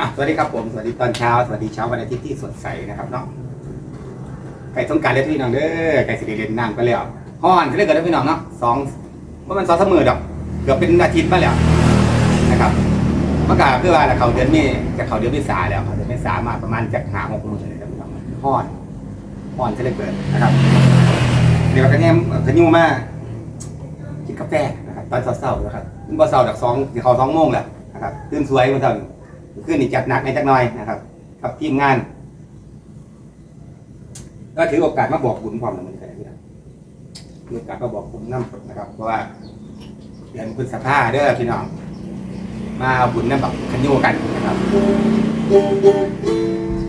อะสวัสดีครับผม สวัสดีตอนเช้า สวัสดีเช้าวันอาทิตย์ที่สดใสนะครับเนาะ ไก่ต้องการเล่นพี่น้องเด้อ ไก่สิริเล่นน้ำก็แล้วฮ้อนก็เลยเกิดได้พี่น้องเนาะสองว่ามันสองสามมือดอก เกือบเป็นอาทิตย์มาแล้วนะครับเมื่อกาคือว่าเขาเดือนนี้จะเขาเดือนเมษาแล้วเขาเดือนเมษามาประมาณจากหาหกมือเลยครับพี่น้องฮ้อนฮ้อนก็เลยเกิดนะครับ เดี๋ยวกันเนี่ยขยูมากินกาแฟนะครับตอนเช้าๆนะครับบ่เช้าจากสองเขาสองโมงแหละนะครับตื่นสวยมาตอน ขึ้นนี่จัดหนักในจักหน่อยนะครับ กับทีมงาน ก็ถือโอกาสมาบอกบุญความดำเนินการนะครับถือโอกาสมาบอกบุญน้ำนะครับ เพราะว่าเดือนพฤษภาเด้อพี่น้อง มาเอาบุญน้ำแบบขันยูกันนะครับ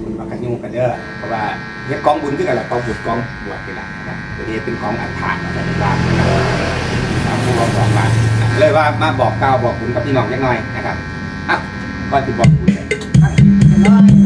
บุญมาขันยูกันเด้อเพราะว่าเฮ็ดกองบุญขึ้นกันแหละกองบุญกองบวชกันละนะครับตัวนี้เป็นของอันผ่านนะครับเป็นว่านะครับสามผู้อกว่าเลยว่ามาบอกกล่าวบอกบุญกับพี่น้องเล็กน้อยนะครับ อะก่อนที่บอกคุณ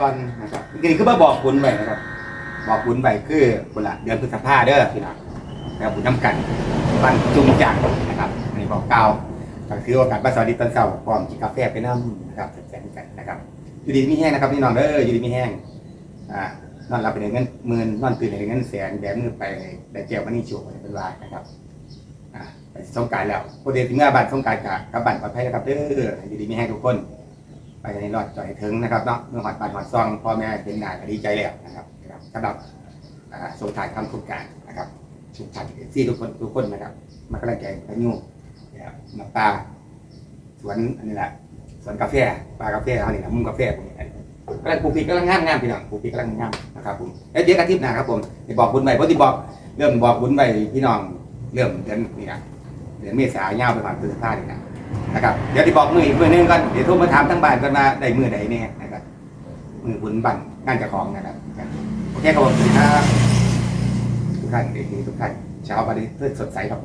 ก่อนนะครับนี่คือมาบอกบุญไว้นะครับ บอกบุญไว้คือบุญละเดือนพฤษภาเด้อพี่น้องแล้วบุญน้ำกันบ้านจุงจังนะครับอันนี้บอกเก่าวก็คือโอกาสมาสวัสดีตอนเช้าพร้อมกินกาแฟไปน้ำนะครับแจกกันนะครับอยู่ดีมีแห้งนะครับพี่น้องเด้ออยู่ดีมีแห้งอ่านอนหลับไปได้เงินหมื่นนอนตื่นได้เงินแสนแบมือไปได้เจียวมันนี่โชว์เป็นวายนะครับอ่าสงการแล้วโปรเดถึงเมื่อบัตรสงการกับกับบัตรปลอดภัยนะครับเด้ออยู่ดีมีแห้งทุกคน ไปในรอดจ่อยถึงนะครับเนาะเมื่อหอดบานหอดซองพ่อแม่เป็นหนายก็ดีใจแล้วนะครับครับสำหรับสงถ่ายทำโครงการนะครับส่งถ่ายที่ทุกคนทุกคนนะครับมากระแกงกระยูนะครับมาปลาสวนอันนี้แหละสวนกาแฟปลากาแฟเขานี่นะมุมกาแฟพวกนี้กำลังปลูกพริกกำลังงามงามพี่น้องปลูกพริกกำลังงามนะครับผมแล้วเดี๋ยวอาทิตย์หน้าครับผมจะบอกบุญใหม่เพราะที่บอกเริ่มบอกบุญใหม่พี่น้องเริ่มเดือนนี่นะเดือนเมษายนยาวไปผ่านพฤษภาเนี่ยนะ นะครับเดี๋ยวที่บอกมืออีกมือหนึงก่อนเดี๋ยวโทรมาถามทั้งบ้านกันมาได้มือไหนแน่นะครับมือบุญบันงานเจ้าของนะครับโอเคครับผมครับทุกท่านเด็กทุกท่านเช้าวันนี้สดใสครับ